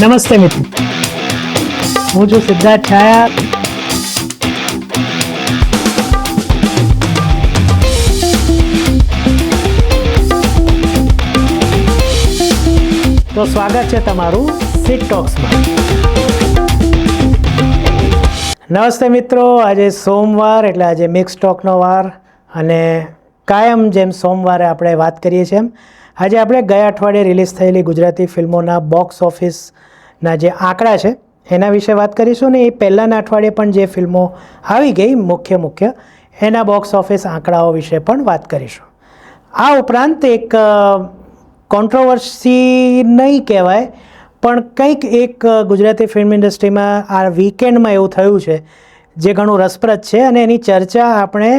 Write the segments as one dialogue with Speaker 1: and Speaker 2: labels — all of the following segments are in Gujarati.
Speaker 1: નમસ્તે મિત્રો. હું છું સિદ્ધાર્થ છાયા. તો સ્વાગત છે તમારું સિટ ટોક્સમાં નમસ્તે મિત્રો, આજે સોમવાર એટલે આજે મિક્સ ટોકનો વાર અને કાયમ જેમ સોમવારે આપણે વાત કરીએ છીએ એમ. આજે આપણે ગયા અઠવાડિયે રિલીઝ થયેલી ગુજરાતી ફિલ્મોના બોક્સ ઓફિસના જે આંકડા છે, એના વિશે વાત કરીશું ને એ પહેલાંના અઠવાડિયે પણ જે ફિલ્મો આવી ગઈ, મુખ્ય મુખ્ય, એના બોક્સ ઓફિસ આંકડાઓ વિશે પણ વાત કરીશું. આ ઉપરાંત એક કોન્ટ્રોવર્સી નહીં કહેવાય, પણ કંઈક એક ગુજરાતી ફિલ્મ ઇન્ડસ્ટ્રીમાં આ વીકેન્ડમાં એવું થયું છે, જે ઘણું રસપ્રદ છે અને એની ચર્ચા આપણે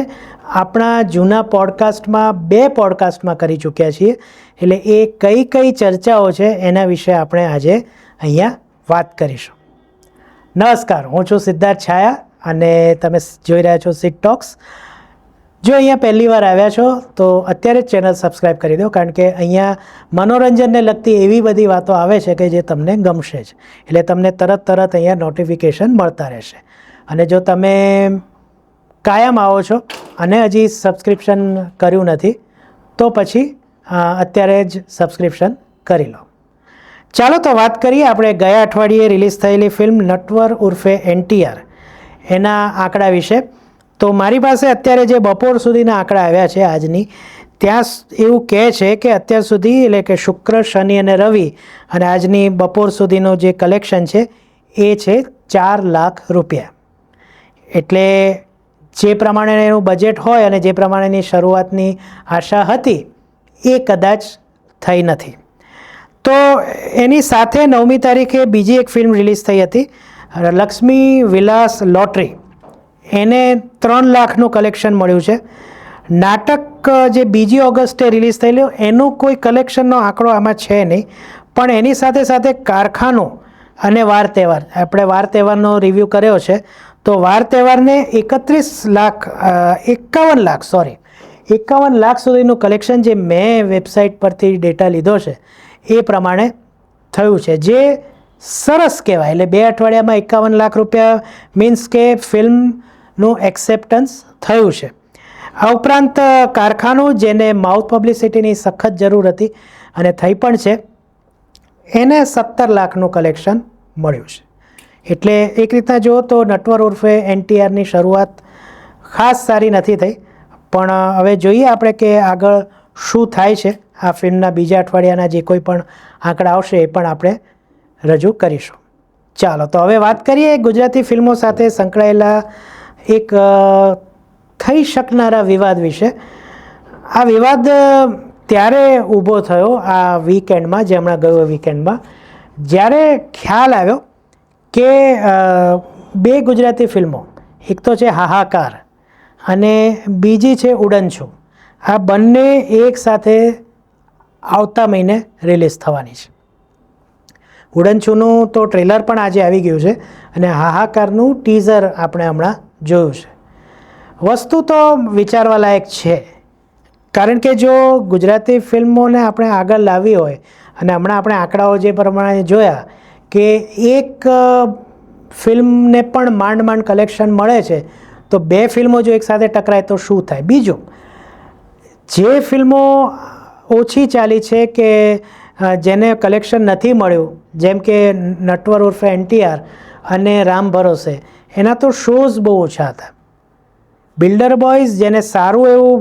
Speaker 1: આપણા જૂના પોડકાસ્ટમાં બે પોડકાસ્ટમાં કરી ચૂક્યા છીએ. એટલે એ કઈ કઈ ચર્ચાઓ છે, એના વિશે આપણે આજે અહીંયા વાત કરીશું. નમસ્કાર, હું છું સિદ્ધાર્થ છાયા અને તમે જોઈ રહ્યા છો સીટ ટોક્સ જો અહીંયા પહેલી વાર આવ્યા છો, તો અત્યારે જ ચેનલ સબસ્ક્રાઈબ કરી દો, કારણ કે અહીંયા મનોરંજનને લગતી એવી બધી વાતો આવે છે કે જે તમને ગમશે જ. એટલે તમને તરત તરત અહીંયા નોટિફિકેશન મળતા રહેશે. અને જો તમે કાયમ આવો છો અને હજી સબસ્ક્રિપ્શન કર્યું નથી, તો પછી અત્યારે જ સબસ્ક્રિપ્શન કરી લો. ચાલો તો વાત કરીએ આપણે ગયા અઠવાડિયે રિલીઝ થયેલી ફિલ્મ નટવર ઉર્ફે એનટીઆર એના આંકડા વિશે. તો મારી પાસે અત્યારે જે બપોર સુધીના આંકડા આવ્યા છે આજની, ત્યાં એવું કહે છે કે અત્યાર સુધી એટલે કે શુક્ર, શનિ અને રવિ અને આજની બપોર સુધીનું જે કલેક્શન છે એ છે ચાર લાખ રૂપિયા. એટલે જે પ્રમાણે એનું બજેટ હોય અને જે પ્રમાણેની શરૂઆતની આશા હતી એ કદાચ થઈ નથી. તો એની સાથે નવમી તારીખે બીજી એક ફિલ્મ રિલીઝ થઈ હતી, લક્ષ્મી વિલાસ લોટરી. એને ત્રણ લાખનું કલેક્શન મળ્યું છે. નાટક જે બીજી ઓગસ્ટે રિલીઝ થયેલું, એનું કોઈ કલેક્શનનો આંકડો આમાં છે નહીં, પણ એની સાથે સાથે કારખાનું અને વાર તહેવાર. આપણે વાર તહેવારનો રિવ્યૂ કર્યો છે, તો વાર તહેવારને એકત્રીસ લાખ એકાવન લાખ, સોરી, એકાવન લાખ સુધીનું કલેક્શન જે મેં વેબસાઇટ પરથી ડેટા લીધો છે એ પ્રમાણે થયું છે. જે સરસ કહેવાય. એટલે બે અઠવાડિયામાં એકાવન લાખ રૂપિયા મીન્સ કે ફિલ્મનું એક્સેપ્ટન્સ થયું છે. આ ઉપરાંત કારખાનું જેને માઉથ પબ્લિસિટીની સખત જરૂર હતી અને થઈ પણ છે, એને સત્તર લાખનું કલેક્શન મળ્યું છે. એટલે એક રીતના જુઓ તો નટવર ઉર્ફે એનટીઆરની શરૂઆત ખાસ સારી નથી થઈ, પણ હવે જોઈએ આપણે કે આગળ શું થાય છે? આ ફિલ્મના બીજા અઠવાડિયાના જે કોઈ પણ આંકડા આવશે એ પણ આપણે રજૂ કરીશું. ચાલો, તો હવે વાત કરીએ ગુજરાતી ફિલ્મો સાથે સંકળાયેલા એક થઈ શકનારા વિવાદ વિશે. આ વિવાદ ત્યારે ઊભો થયો આ વીકેન્ડમાં જે હમણાં ગયો વીકેન્ડમાં જ્યારે ખ્યાલ આવ્યો કે બે ગુજરાતી ફિલ્મો, એક તો છે હાહાકાર અને બીજી છે ઉડનછું. આ બંને એક સાથે આવતા મહિને રિલીઝ થવાની છે. ઉડનછુનું તો ટ્રેલર પણ આજે આવી ગયું છે અને હાહાકારનું ટીઝર આપણે હમણાં જોયું છે. વસ્તુ તો વિચારવા લાયક છે, કારણ કે જો ગુજરાતી ફિલ્મોને આપણે આગળ લાવવી હોય અને હમણાં આપણે આંકડાઓ જે પ્રમાણે જોયા કે એક ફિલ્મને પણ માંડ માંડ કલેક્શન મળે છે, તો બે ફિલ્મો જો એકસાથે ટકરાય તો શું થાય? બીજું જે ફિલ્મો ઓછી ચાલી છે કે જેને કલેક્શન નથી મળ્યું, જેમ કે નટવર ઉર્ફે એનટીઆર અને રામ ભરોસે, એના તો શોઝ બહુ ઓછા હતા. બિલ્ડર બોયઝ જેને સારું એવું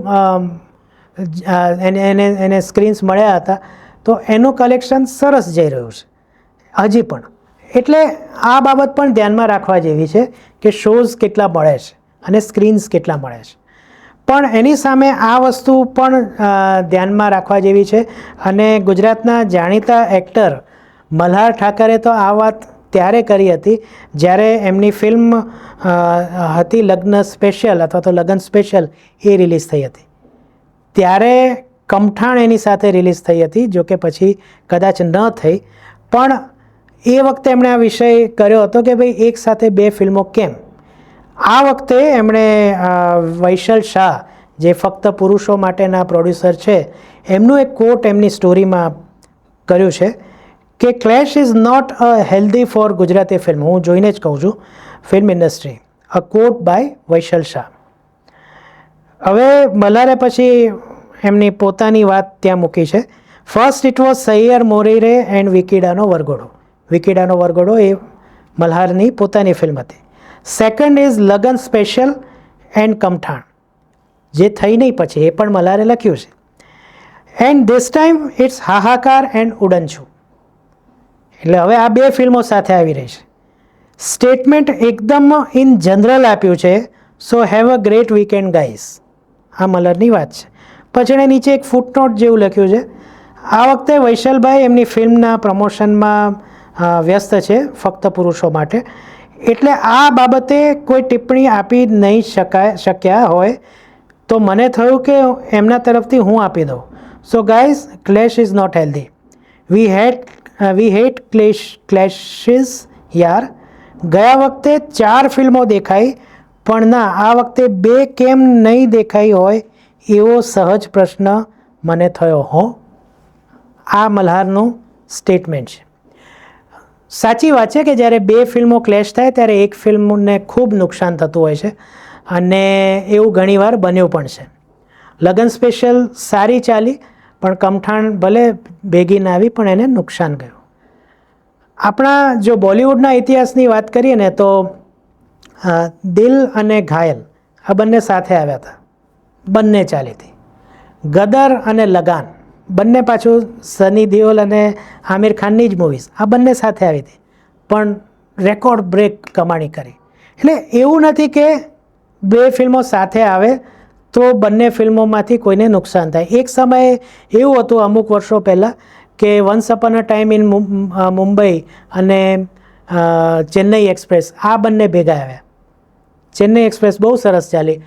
Speaker 1: એને એને એને સ્ક્રીન્સ મળ્યા હતા, તો એનું કલેક્શન સરસ જઈ રહ્યું છે. હજી પણ. એટલે આ બાબત પણ ધ્યાનમાં રાખવા જેવી છે કે શોઝ કેટલા મળે છે અને સ્ક્રીન્સ કેટલા મળે છે. પણ એની સામે આ વસ્તુ પણ ધ્યાનમાં રાખવા જેવી છે. અને ગુજરાતના જાણીતા એક્ટર મલ્હાર ઠાકરે તો આ વાત ત્યારે કરી હતી, જ્યારે એમની ફિલ્મ હતી લગ્ન સ્પેશિયલ અથવા તો લગ્ન સ્પેશિયલ એ રિલીઝ થઈ હતી. ત્યારે કમઠાણ એની સાથે રિલીઝ થઈ હતી, જો કે પછી કદાચ ન થઈ. પણ એ વખતે એમણે આ વિષય કર્યો હતો કે ભાઈ એક સાથે બે ફિલ્મો કેમ? આ વખતે એમણે વૈશલ શાહ, જે ફક્ત પુરુષો માટેના પ્રોડ્યુસર છે, એમનું એક કોટ એમની સ્ટોરીમાં કર્યું છે કે clash is not a healthy for Gujarati film હું જોઈને જ કહું છું film industry a quote by Vaishal Shah. હવે મલારે પછી એમની પોતાની વાત ત્યાં મૂકી છે. First it was Saiyar Morire and વિકીડાનો વરઘોડો વિકીડાનો વરઘોડો એ મલ્હારની પોતાની ફિલ્મ હતી. Second is Lagan special and Kamthaan જે થઈ નહીં પછી, એ પણ મલારે લખ્યું છે. And this time it's Hahakar and Udanchhu એટલે હવે આ બે ફિલ્મો સાથે આવી રહી છે. સ્ટેટમેન્ટ એકદમ ઇન જનરલ આપ્યું છે so have a great weekend guys આ મલરની વાત છે. પછી એણે નીચે એક ફૂટનોટ જેવું લખ્યું છે. આ વખતે વૈશલભાઈ એમની ફિલ્મના પ્રમોશનમાં વ્યસ્ત છે, ફક્ત પુરુષો માટે. એટલે આ બાબતે કોઈ ટિપ્પણી આપી નહીં શકાય, શક્યા હોય, તો મને થયું કે એમના તરફથી હું આપી દઉં. So guys clash is not healthy we hate we hate clash clashes યાર. ગયા વખતે ચાર ફિલ્મો દેખાઈ, પણ ના, આ વખતે બે કેમ નહીં દેખાઈ હોય, એવો સહજ પ્રશ્ન મને થયો, હો. આ મલ્હારનું સ્ટેટમેન્ટ છે. સાચી વાત છે કે જ્યારે બે ફિલ્મો ક્લેશ થાય ત્યારે એક ફિલ્મને ખૂબ નુકસાન થતું હોય છે અને એવું ઘણીવાર બન્યું પણ છે. લગન સ્પેશિયલ સારી ચાલી, પણ કમઠાણ ભલે ભેગી ના આવી, પણ એને નુકસાન ગયું. આપણા જો બોલિવૂડના ઇતિહાસની વાત કરીએ ને તો દિલ અને ઘાયલ આ બંને સાથે આવ્યા હતા. બંને ચાલી હતી. ગદર અને લગાન. બંને પાછું સની દેઓલ અને આમિર ખાનની જ મૂવીઝ આ બંને સાથે આવી હતી. પણ રેકોર્ડ બ્રેક કમાણી કરી. એટલે એવું નથી કે બે ફિલ્મો સાથે આવે તો બંને ફિલ્મોમાંથી કોઈને નુકસાન થાય. એક સમયે એવું હતું અમુક વર્ષો પહેલાં કે once upon a time in Mumbai અને ચેન્નઈ એક્સપ્રેસ આ બંને ભેગા આવ્યા. ચેન્નઈ એક્સપ્રેસ બહુ સરસ ચાલી.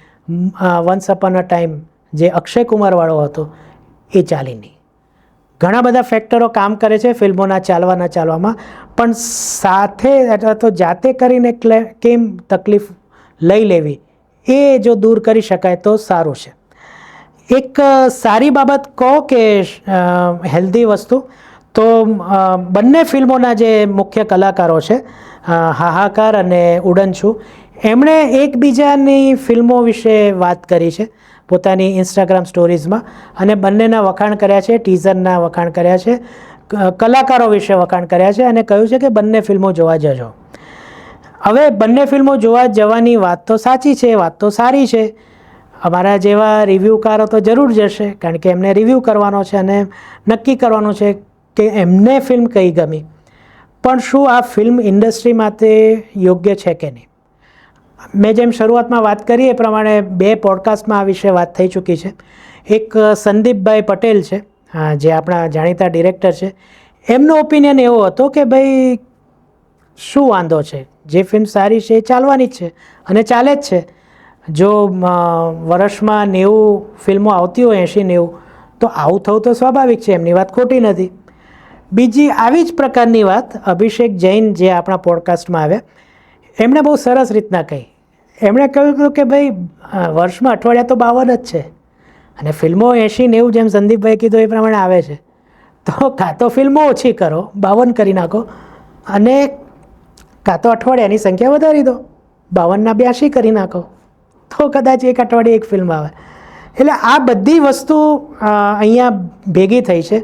Speaker 1: વન્સ અપન અ ટાઈમ જે અક્ષય કુમારવાળો હતો એ ચાલી નહીં. ઘણા બધા ફેક્ટરો કામ કરે છે ફિલ્મોના ચાલવાના ચાલવામાં, પણ સાથે અથવા તો જાતે કરીને કેમ તકલીફ લઈ લેવી એ જો દૂર કરી શકાય તો સારું છે. એક સારી બાબત કહો કે હેલ્ધી વસ્તુ, તો બંને ફિલ્મોના જે મુખ્ય કલાકારો છે હાહાકાર અને ઉડન છું એમણે એકબીજાની ફિલ્મો વિશે વાત કરી છે. પોતાની ઇન્સ્ટાગ્રામ સ્ટોરીઝમાં અને બંનેના વખાણ કર્યા છે ટીઝરના વખાણ કર્યા છે કલાકારો વિશે વખાણ કર્યા છે અને કહ્યું છે કે બંને ફિલ્મો જોવા જજો. હવે બંને ફિલ્મો જોવા જવાની વાત તો સાચી છે, વાત તો સારી છે. અમારા જેવા રિવ્યૂકારો તો જરૂર જશે, કારણ કે એમને રિવ્યૂ કરવાનો છે અને નક્કી કરવાનું છે કે એમને ફિલ્મ કઈ ગમી. પણ શું આ ફિલ્મ ઇન્ડસ્ટ્રી માટે યોગ્ય છે કે નહીં? મેં જેમ શરૂઆતમાં વાત કરી એ પ્રમાણે બે પોડકાસ્ટમાં આ વિશે વાત થઈ ચૂકી છે. એક સંદીપભાઈ પટેલ છે જે આપણા જાણીતા ડિરેક્ટર છે. એમનો ઓપિનિયન એવો હતો કે ભાઈ, શું વાંધો છે? જે ફિલ્મ સારી છે એ ચાલવાની જ છે અને ચાલે જ છે. જો વર્ષમાં નેવું ફિલ્મો આવતી હોય, એંશી નેવું, તો આવું થવું તો સ્વાભાવિક છે, એમની વાત ખોટી નથી. બીજી આવી જ પ્રકારની વાત અભિષેક જૈન જે આપણા પોડકાસ્ટમાં આવ્યા એમણે બહુ સરસ રીતના કહી. એમણે કહ્યું હતું કે ભાઈ વર્ષમાં અઠવાડિયા તો બાવન જ છે. અને ફિલ્મો એંશી નેવું જેમ સંદીપભાઈ કીધું એ પ્રમાણે આવે છે. તો કાં તો ફિલ્મો ઓછી કરો, બાવન કરી નાખો, અને કાં તો અઠવાડિયાની સંખ્યા વધારી દો, બાવનના બ્યાસી કરી નાખો. તો કદાચ એક અઠવાડિયે એક ફિલ્મ આવે. એટલે આ બધી વસ્તુ અહીંયા ભેગી થઈ છે.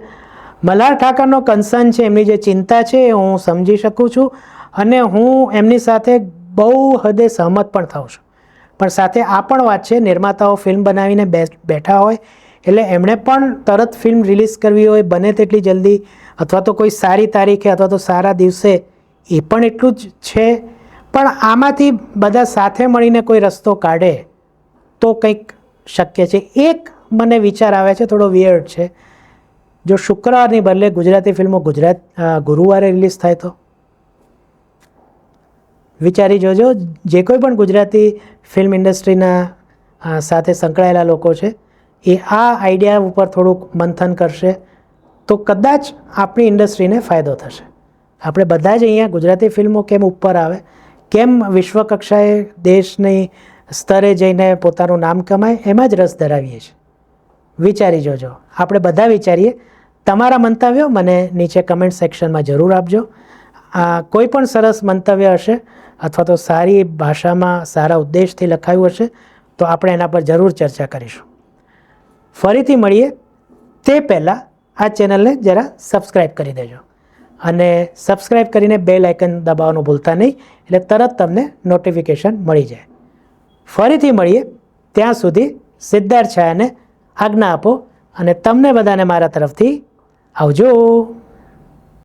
Speaker 1: મલ્હાર ઠાકરનો કન્સર્ન છે, એમની જે ચિંતા છે, એ હું સમજી શકું છું. અને હું એમની સાથે બહુ હદે સહમત પણ થાઉં છું. પણ સાથે આ પણ વાત છે, નિર્માતાઓ ફિલ્મ બનાવીને બેઠા હોય, એટલે એમણે પણ તરત ફિલ્મ રિલીઝ કરવી હોય, બને તેટલી જલ્દી, અથવા તો કોઈ સારી તારીખે, અથવા તો સારા દિવસે, એ પણ એટલું જ છે. પણ આમાંથી બધા સાથે મળીને કોઈ રસ્તો કાઢે, તો કંઈક શક્ય છે. એક મને વિચાર આવે છે, થોડો વિયર્ડ છે. જો શુક્રવારની બદલે ગુજરાતી ફિલ્મો ગુજરાત ગુરુવારે રિલીઝ થાય તો? વિચારી જોજો, જે કોઈ પણ ગુજરાતી ફિલ્મ ઇન્ડસ્ટ્રીના સાથે સંકળાયેલા લોકો છે, એ આ આઈડિયા ઉપર થોડુંક મંથન કરશે, તો કદાચ આપણી ઇન્ડસ્ટ્રીને ફાયદો થશે. આપણે બધા જ અહીંયા ગુજરાતી ફિલ્મો કેમ ઉપર આવે? કેમ વિશ્વ કક્ષાએ દેશની સ્તરે જઈને પોતાનું નામ કમાય? એમાં જ રસ ધરાવીએ છીએ. વિચારી જોજો. આપણે બધા વિચારીએ. તમારા મંતવ્યો મને નીચે કમેન્ટ સેક્શનમાં જરૂર આપજો. કોઈ પણ સરસ મંતવ્ય હશે અથવા તો સારી ભાષામાં સારા ઉદ્દેશથી લખાયું હશે, તો આપણે એના પર જરૂર ચર્ચા કરીશું. ફરીથી મળીએ. તે પહેલાં આ ચેનલને જરા સબસ્ક્રાઈબ કરી દેજો. અને સબસ્ક્રાઈબ કરીને બેલ આઇકન દબાવવાનું ભૂલતા નહીં, એટલે તરત તમને નોટિફિકેશન મળી જાય. ફરીથી મળીએ. ત્યાં સુધી સિદ્ધાર્થ છાયાને આજ્ઞા આપો અને તમને બધાને મારા તરફથી આવજો.